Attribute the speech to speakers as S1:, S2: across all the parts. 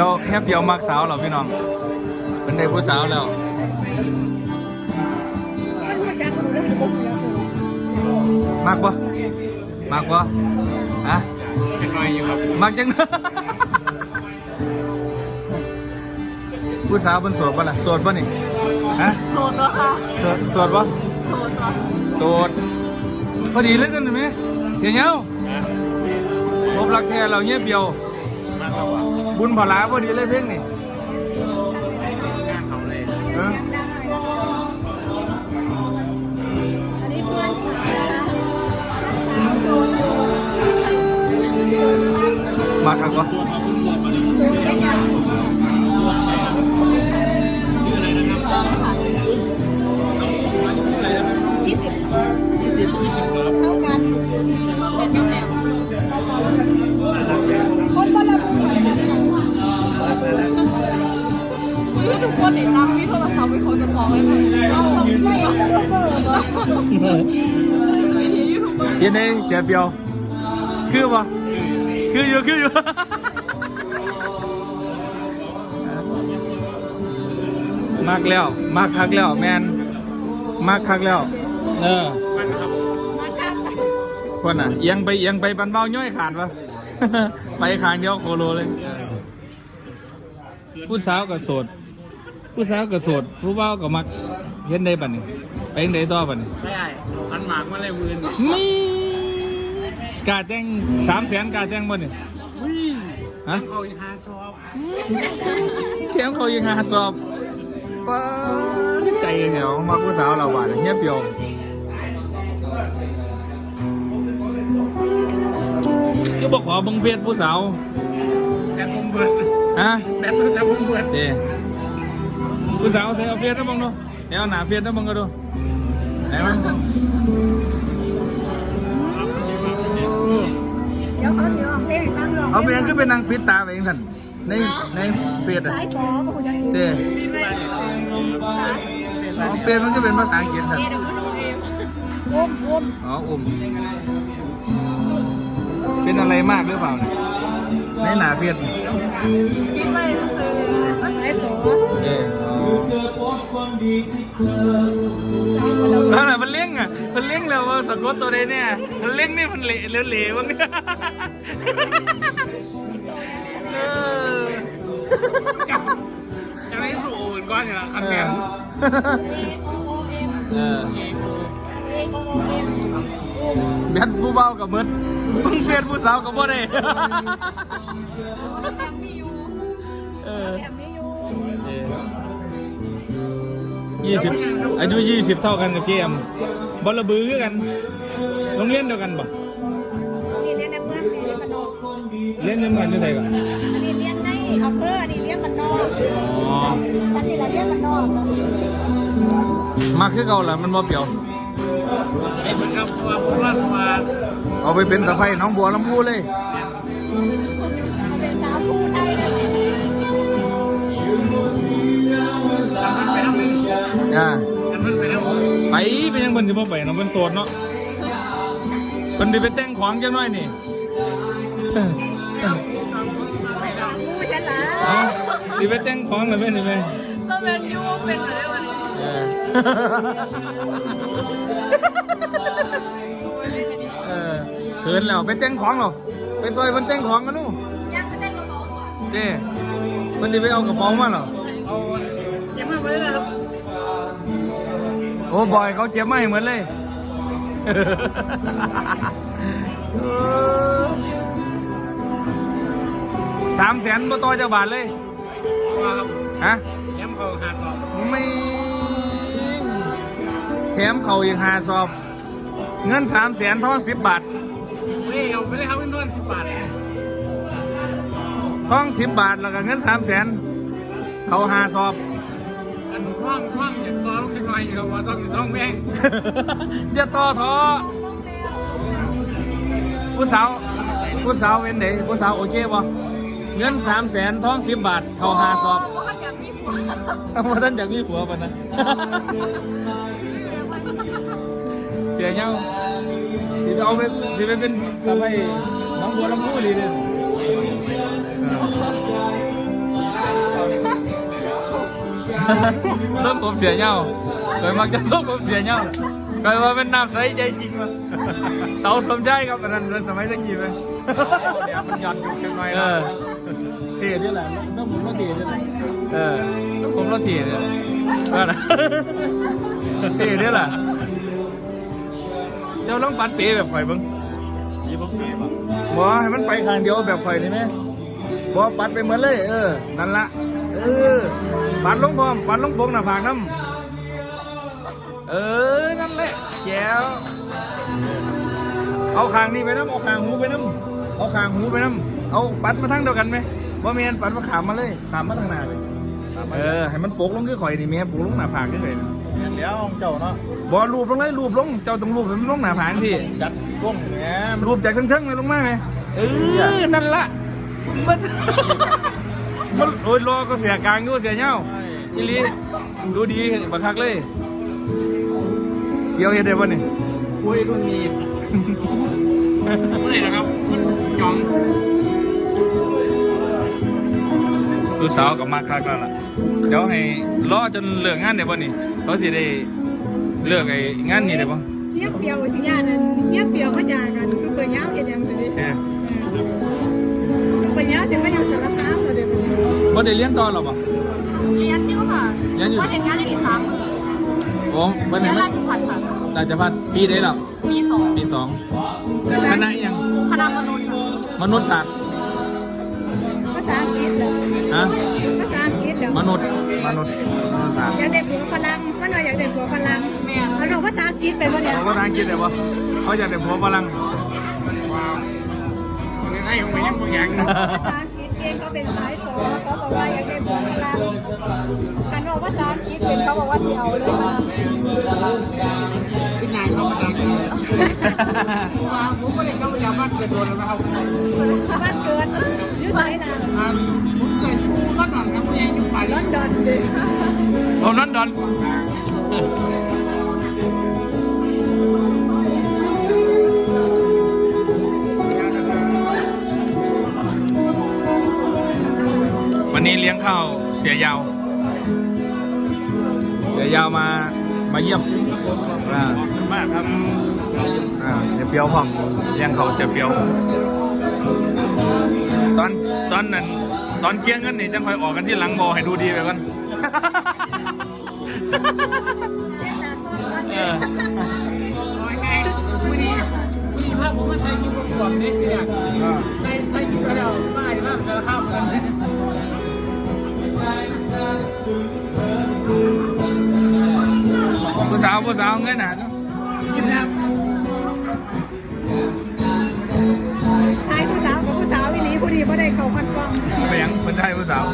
S1: ยวแฮปเดียวมักสาวเหรอพี่น้องเป็นได้ผู้สาวแล้วมักปะมักปะฮะ
S2: จะน้อยอยู่ครับ
S1: มักจังผู้สาวเป็นโสดปะล่ะโสดปะนี่ฮะ
S3: โสดตัวค่ะ
S1: โสดโสดปะ
S3: โสดตัว
S1: โสดพอดีเล่นกันไหมเดี๋ยวเนี้ย
S2: นะ
S1: พบรักแท้เราเงียบเดียว
S2: มากกว่า
S1: บุญผลาพอดีเลยเพ่งนี่
S2: เลย
S1: เออ
S3: อันนี้เพื่อนสาวนะ
S1: มาครับก็
S3: ห้ทุกคนติดตามมีโทรศัพท์มีคนจะฟ้องให้ผมต้องต้องช่วยวิธียูทูบเร์
S1: เย็นนี้เสียเปียว คือปะคืออยู่คืออยู่มากแล้วมากคักแล้วแมนมากคักแล้ว เออ
S2: ค
S1: นน่ะเอียงไปเอียงไปปันเบาย่อยขาดปะไปขางเดียวโคโลเลยเออผู้สาวกับโสด ผู้สาวกับโสดผู้เบากับมักเห็นได้บัดนี้ไปเห็นได้ต่อบัดนี้
S2: ไม่ได้ขันหมากมาเลยมือนี่
S1: มีกาแจ้งสามแสนกาแจ้งบ่เนี่ย
S2: วิ่ง
S1: ฮะ
S2: เขาอีกห้าชอบ
S1: แถมเขายังหาสอบป้าดใจเหนียวมาผู้สาวเราบ้านเงียบเดียวก็บอกขอเบังเฟซผู้สาว
S2: แบตผมเบิด
S1: ฮะ
S2: แบตต้องจะผมเบิด
S1: เจ ผู้สาวใส่เอาเฟซนะบังดูเดี๋ยวเอาหนาเฟซนะบังก็ดูไหนมั้ง
S3: เดี๋ยวเขาสิร้องเพลงให้ฟังร้อง
S1: เอาไปยังขึ้นเป็นนางปิดตาไปเองท่านในในเฟซอะ
S3: สายฟอก็คงจะ
S1: เจ
S3: มีไหม
S1: อ๋อเฟซมันก็เป็นภาษาอังกฤษท่าน
S3: เดี๋ยวก็ดูเองอุ้มอุ้ม
S1: อ๋ออุ้มเป็นอะไรมากหรือเปล่าเนี่ยในหนาเฟซ
S3: คิดไปซื้อมาสาย ฟอ
S1: เออแล้วน่ะมันเลี้ยงอะ มันเลี้ยงแล้วว่าสะกดตัวใดเนี่ย มันเลี้ยงนี่มันเละเหลวๆบ้างเนี่ยเออ
S2: จะจะไม่ถูกอื่นก้อนอย่างละคัน
S1: เอ
S2: แบ
S1: อบเออแบนผู้เบากับมืดมึงเฟียนผู้สาวกับบ่ได้
S3: แอมมีอยู่
S1: เออ
S3: แอมมีอยู่
S1: ยี่สิบอายุยี่สิบเท่ากันกับเจมบอลระบือคือกันโรงเรียนเดียวกันปะ
S3: นี่เรียนในเมืองนี่เรียนบ้านนอก
S1: เรียนยังไงอยู่ไหนกัน
S3: อันนี้เรียนในอำเภออันนี้เรียนบ้านนอก
S1: อ๋อ
S3: อันนี้เราเรียนบ้านนอก
S1: มาคือเก่าละมันบ่เปรียว
S2: ไอ้เหมือนกับว่าพูดว่ามา
S1: เอาไปเป็นตะไคร่น้องบัวลำพูเลย อ่า
S2: ทำมันไปทำมัน
S1: ไปเป็นยังเพิ่นสิบ่ไปเนาะเพิ่นโสดเนาะเพิ่นสิไปแต่งของจังน้อยนี่
S3: ผู้ชนะ
S1: เอาสิไปแต่งของเลยแม่นี่แม่
S3: สมัยยูเป็นอะไรวันนี้
S1: เออเออเขินแล้วไปแต่งของหรอไปซอยเพิ่นแต่งของกันนู่น
S3: ยังไม่ได้กระเป๋าก่อน
S1: เด้เพิ่นสิไปเอากระเป๋ามาเหรอ โอ้บอยเขาเจ็บไม่เหมือนเลยสามแสนบ่ต่อเจ้าบาทเลย
S2: ว่าครับ
S1: ฮะ
S2: แชมป์เขาหาสอบ
S1: ไม่แถมเขาอีกหาสอบ เงินสามแสนทองสิบบาท
S2: เฮ้ยเอาไปเลยครับเงินต้นสิบบาท
S1: ทองสิบบาทแล้วก็เงินสามแสนเขาหาสอบ
S2: อั นท่องท่องอย่างตอนลูกน้อยครับว่าต้องต้องแม่ง
S1: อย่าต่อท้อผู้สาวผู้สาวเป็นไหนผู้สาวโอเคบ่เงินสามแสนทองสิบบาทเขาหาสอบ
S3: เพราะว่าจะมีผัว
S1: ว่าท่านอยากมีผัวปะนะเสียเงาสิไปเอาไปสิไปเป็นสะใภ้น้องบัวลำพูดีเลย ส้มผมเสียเหย้าเคยมักจะส้มผมเสียเหย้าเคยว่าเป็นน้ำใสใจจริงวะเตาสมใจครับอันนั้นอันนั้นสมัยตะกี้ไหม
S2: เดี๋ยวมันหย่อนอยู่จังหน่อย
S1: เอ
S2: นะ
S1: อเท่นี่แหละต้องผมต้องเท่นี่แหละเออต้องผมต้องเท่เนี่ยเออนะเท่นี่แหละเจ้าต้องปัดเป๋แบบข่อยเบ้าง
S2: ยี่สิบสี่ป่ะ
S1: บ่ให้มันไปข้างเดียวแบบข่อยนี่ไหมบ่ปัดไปเหมือนเลย เออนั่นละ เออปัดลงพร้อมปัดลงพงหน้าผากน้ำเออนั่นแหละแจ๋วเอาข้างนี้ไปน้ำเอาข้างหูไปน้ำเอาข้างหูไปน้ำเอาปัดมาทางเดียวกันไหมบ่แม่นปัดมาขามมาเลยขามมาทางหน้าเลยเออให้มันโปกลงคือข่อยนี่แม่โปกลงหน้าผากนี่เลย
S2: เดี๋ยวเจ้าเนาะ
S1: บ่รูปลงเลยรูปลงเจ้าต้องรูปให้มันลงหน้าผากพี่
S2: จัดส่งแหม
S1: รูปจากทั้งๆเลยลงมาไหมเออนั่นละมัน มันโอ้ยรอก็เสียกลางอยู่เสียเงาอีหลีดูดีบักคักเลยเดี๋ยวเฮ็ดได้บ่นี่
S2: อุ้ยรุ่นนี้เมื่อไหร่นะครับ มันหย่อง
S1: ดูสาวกับมาคักแล้วล่ะเดี๋ยวให้รอจนเลิกงานได้บ่นี่เขาสิได้เลิกไอ้งานนี้ได้บ่
S3: เนียเปียวสิญานั่นเนียเปียวมาจากกันคือเปียาวเฮ็ดหยังสิ
S1: เออ
S3: เปียาวสิมาอยู่ส บ่ได้
S1: เรียนต่อหรอบ่
S3: เรียนอยู่ค่ะ
S1: เรียนอยู่
S3: ว่าเฮ็ดงานได้3มื้อ
S1: โอ้บ่
S3: เรี
S1: ได้
S3: ยน
S1: มั
S3: ราชพัฒน์ค่ะ
S1: ราชพัฒปีได้แล้ว
S3: ปีสอง
S1: ปีสองคณะอิหยัง
S3: คณะมนุษย์ค่ะ
S1: มนุษยศาสตร์
S3: ภาษาอังกฤษเหรอ
S1: ฮะ
S3: ภาษาอังกฤษเหรอ
S1: มนุษย์มนุษย์มนุษยศาสตร์
S3: อยากได้ผัวฝรั่งมันว่าอยากได้ผัวฝรั่งแม่เอาลองภาษาอังกฤษไปบ่เนี่ย
S1: เขาก็ทางคิดเลยว่าเขาอยากได้ผัวฝรั่ง
S2: มันให้ของมันยังบางอย่าง
S3: ภาษาอังกฤษ เก่งเขาเป็นสายฝอเขาบอกว่าอยากได้ผัวฝรั่งกันบอกภาษาอังกฤษเป็นเขาบอกว่าสิเอาเลยค่ะ
S2: ขึ้นงานเขาภาษาอังกฤษมาผมไม่ได้เข้าไปยามบ้านเกิดโดนแล้วนะครับ
S3: บ้านเกิดอยู่ไสล่ะ
S2: อ่าผมเกิดอยู่ลอนดอนครับผมยังอยู่ไป
S3: ลอนดอนเด้
S1: ผมนั่นดอนวันนี้ เลี้ยงข้าวเสียยาว เสียยาวมามาเยี่ยมอ่า
S2: มากครับ
S1: อ่าเสียเปียวพร้อมเลี้ยงเขาวเสียเปียว ตอนตอนนั้นตอนเกี้ยงกันนี่จังคอยออกกันที่หลังบอให้ดูดีไปก่อน เออ
S2: ร้อยไงวันนี้วันนี้ภาพผมมาไทยคลิปประกวดนี่คือในไทยคลิปก็ได้ไม่มากสารภาพกันเลย
S1: ผู้สาวผู้สาวเงินหนาเนาะ
S2: กินแล้ว
S3: นายผู้สาวกับผู้สาวอีหลีผู้ดีบ่ได้เข้าคัดกรอง
S1: ไปหยังคนไทยผู้สาว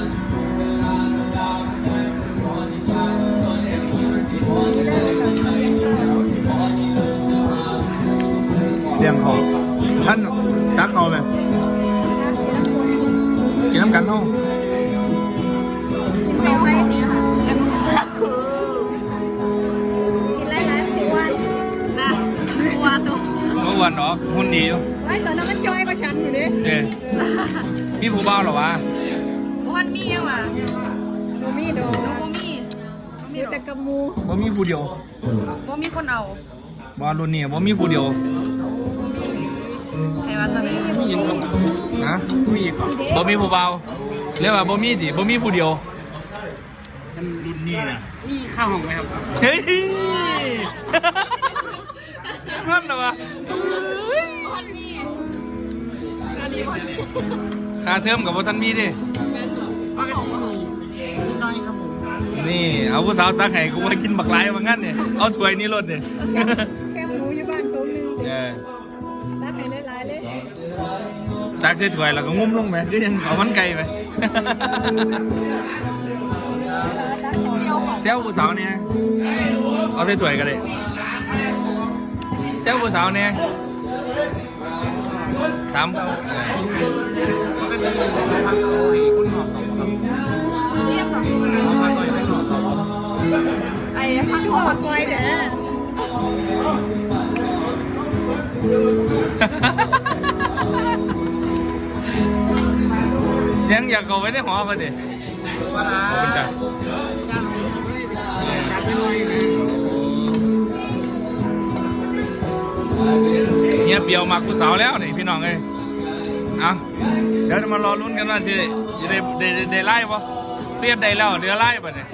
S1: เลี้ยงเขาท่านตักเขาไหมกินน้ำกันเท่า
S3: เมื่
S1: อวันเนาะหุ่นดีอยู่
S3: ไว้ตอนนั้นมันจอยกว่าฉันอยู่ดิ
S1: เอ้พี่ผู้บ่าวเหรอวะ
S3: วันมียังวะบ่มีดอกบ่มีมีแต่กระมู
S1: ว่มีผู้เดียว
S3: บ่มีคนเอา
S1: บอลรุ่นนี้ว่มีผู้เดียว
S3: ใครว่าจะไหน
S2: มีอย่างลง
S1: นะ
S2: มีอีกป่ะ
S1: บ่มีผู้บ่าวเรียกว่าบ่มีดิบ่มีผู้เดียว
S2: มันรุ่นนี้นะนี่ข้าวของไหมครับ
S1: เฮ้ยนั่นเหรอวะ
S3: วันมีอันนี้วันมี
S1: ค่าเทอมกับว่าท่านมีดิ
S2: ปกตินี่นิดน้อยครับผม
S1: นี่ เอาผู้สาวตักให้กูมากินบักไลายว่างั้นเนี่ยเอาถ้วยนี้รถเนี่ย
S3: แค่หมูอยู่บ้านตัวนึง
S1: เออ
S3: ตักให้หลายๆเลย
S1: ตักใส่ถ้วยแล้วก็งุ้มลงไปก็ยังเอามันไก่ไปเซลผู้สาวเนี่ยเอาใส่ถ้วยกันเลยเซลผู้สาวเนี่ยสามเออ
S2: ปกติพักเขาให้คนหอบสองครับ
S3: เรียกกับ
S2: พักเขาให้หอบสอง
S3: ไอ้พักทอดคอยเด้อ
S1: ยังอยากเอาไว้ในหอกันดิขอบคุณจ้ะ
S2: ย่าง เงี
S1: ยบเบียวมากูสาวแล้วนี่พี่น้องเลยอะเดี๋ยวมารอรุ่นกันว่าจะได้ได้ได้ไล่ปะเรียบได้แล้วเดี๋ยวไล่ปะเนี่ย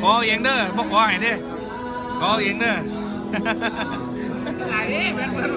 S1: ขอเองเด้อพวกขอให้เด้อขอเองเด้อ
S2: ไหนเป็นเป็น